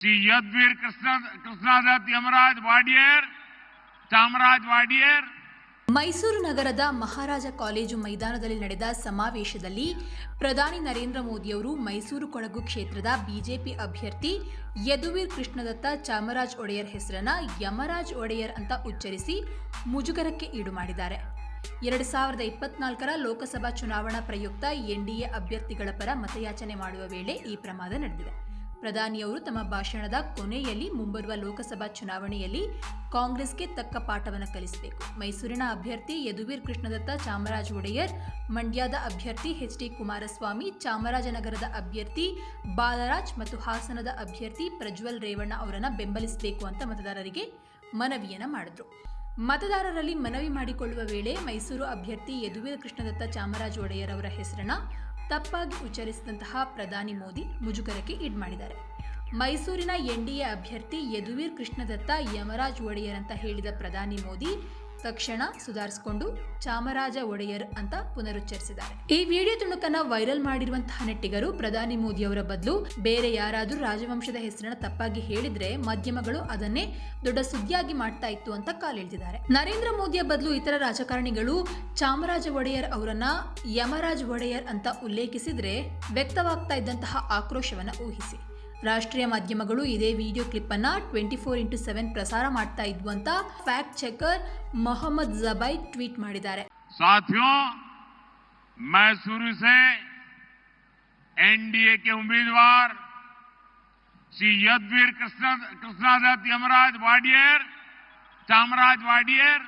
શ્રી યદવીર કૃષ્ણ કૃષ્ણદત્ત યમરાજ ವಾಡಿಯರ್ ಮೈಸೂರು ನಗರದ ಮಹಾರಾಜ ಕಾಲೇಜು ಮೈದಾನದಲ್ಲಿ ನಡೆದ ಸಮಾವೇಶದಲ್ಲಿ ಪ್ರಧಾನಿ ನರೇಂದ್ರ ಮೋದಿಯವರು ಮೈಸೂರು ಕೊಡಗು ಕ್ಷೇತ್ರದ ಬಿಜೆಪಿ ಅಭ್ಯರ್ಥಿ ಯದುವೀರ್ ಕೃಷ್ಣದತ್ತ ಚಾಮರಾಜ್ ಒಡೆಯರ್ ಹೆಸರನ್ನ ಯಮರಾಜ್ ಒಡೆಯರ್ ಅಂತ ಉಚ್ಚರಿಸಿ ಮುಜುಗರಕ್ಕೆ ಈಡು ಮಾಡಿದ್ದಾರೆ. ಎರಡು ಸಾವಿರದ ಇಪ್ಪತ್ನಾಲ್ಕರ ಲೋಕಸಭಾ ಚುನಾವಣಾ ಪ್ರಯುಕ್ತ ಎನ್ಡಿಎ ಅಭ್ಯರ್ಥಿಗಳ ಪರ ಮತಯಾಚನೆ ಮಾಡುವ ವೇಳೆ ಈ ಪ್ರಮಾದ ನಡೆದಿದೆ. ಪ್ರಧಾನಿಯವರು ತಮ್ಮ ಭಾಷಣದ ಕೊನೆಯಲ್ಲಿ ಮುಂಬರುವ ಲೋಕಸಭಾ ಚುನಾವಣೆಯಲ್ಲಿ ಕಾಂಗ್ರೆಸ್ಗೆ ತಕ್ಕ ಪಾಠವನ್ನು ಕಲಿಸಬೇಕು. ಮೈಸೂರಿನ ಅಭ್ಯರ್ಥಿ ಯದುವೀರ್ ಕೃಷ್ಣದತ್ತ ಚಾಮರಾಜ ಒಡೆಯರ್, ಮಂಡ್ಯದ ಅಭ್ಯರ್ಥಿ ಎಚ್ ಡಿ ಕುಮಾರಸ್ವಾಮಿ, ಚಾಮರಾಜನಗರದ ಅಭ್ಯರ್ಥಿ ಬಾಲರಾಜ್ ಮತ್ತು ಹಾಸನದ ಅಭ್ಯರ್ಥಿ ಪ್ರಜ್ವಲ್ ರೇವಣ್ಣ ಅವರನ್ನು ಬೆಂಬಲಿಸಬೇಕು ಅಂತ ಮತದಾರರಿಗೆ ಮನವಿಯನ್ನು ಮಾಡಿದ್ರು. ಮತದಾರರಲ್ಲಿ ಮನವಿ ಮಾಡಿಕೊಳ್ಳುವ ವೇಳೆ ಮೈಸೂರು ಅಭ್ಯರ್ಥಿ ಯದುವೀರ್ ಕೃಷ್ಣದತ್ತ ಚಾಮರಾಜ ಒಡೆಯರ್ ಅವರ ಹೆಸರನ್ನ ತಪ್ಪಾಗಿ ಉಚ್ಚರಿಸಿದಂತಹ ಪ್ರಧಾನಿ ಮೋದಿ ಮುಜುಗರಕ್ಕೆ ಈಡ್ ಮಾಡಿದ್ದಾರೆ. ಮೈಸೂರಿನ ಎನ್ಡಿಎ ಅಭ್ಯರ್ಥಿ ಯದುವೀರ್ ಕೃಷ್ಣದತ್ತ ಯಮರಾಜ್ ಒಡೆಯರ್ ಅಂತ ಹೇಳಿದ ಪ್ರಧಾನಿ ಮೋದಿ ತಕ್ಷಣ ಸುಧಾರಿಸಿಕೊಂಡು ಚಾಮರಾಜ ಒಡೆಯರ್ ಅಂತ ಪುನರುಚ್ಚರಿಸಿದ್ದಾರೆ. ಈ ವಿಡಿಯೋ ತುಣುಕನ್ನ ವೈರಲ್ ಮಾಡಿರುವಂತಹ ನೆಟ್ಟಿಗರು ಪ್ರಧಾನಿ ಮೋದಿ ಅವರ ಬದಲು ಬೇರೆ ಯಾರಾದರೂ ರಾಜವಂಶದ ಹೆಸರನ್ನ ತಪ್ಪಾಗಿ ಹೇಳಿದ್ರೆ ಮಾಧ್ಯಮಗಳು ಅದನ್ನೇ ದೊಡ್ಡ ಸುದ್ದಿಯಾಗಿ ಮಾಡ್ತಾ ಇತ್ತು ಅಂತ ಕಾಲೆಳೆದಿದ್ದಾರೆ ನರೇಂದ್ರ ಮೋದಿಯ ಬದಲು ಇತರ ರಾಜಕಾರಣಿಗಳು ಚಾಮರಾಜ ಒಡೆಯರ್ ಅವರನ್ನ ಯಮರಾಜ್ ಒಡೆಯರ್ ಅಂತ ಉಲ್ಲೇಖಿಸಿದ್ರೆ ವ್ಯಕ್ತವಾಗ್ತಾ ಇದ್ದಂತಹ ಆಕ್ರೋಶವನ್ನ ಊಹಿಸಿ. ರಾಷ್ಟ್ರೀಯ ಮಾಧ್ಯಮಗಳು ಇದೇ ವಿಡಿಯೋ ಕ್ಲಿಪ್ ಅನ್ನ ಟ್ವೆಂಟಿ ಫೋರ್ ಇಂಟು ಸೆವೆನ್ ಪ್ರಸಾರ ಮಾಡ್ತಾ ಇದ್ವು ಅಂತ fact checker Mohammed Zubair tweet ಮಾಡಿದ್ದಾರೆ साथियों मैं शुरू से एनडीए के उम्मीदवार श्री यदवीर कृष्ण कृष्णादत्त यमराज वाडियर चामराज वाडियर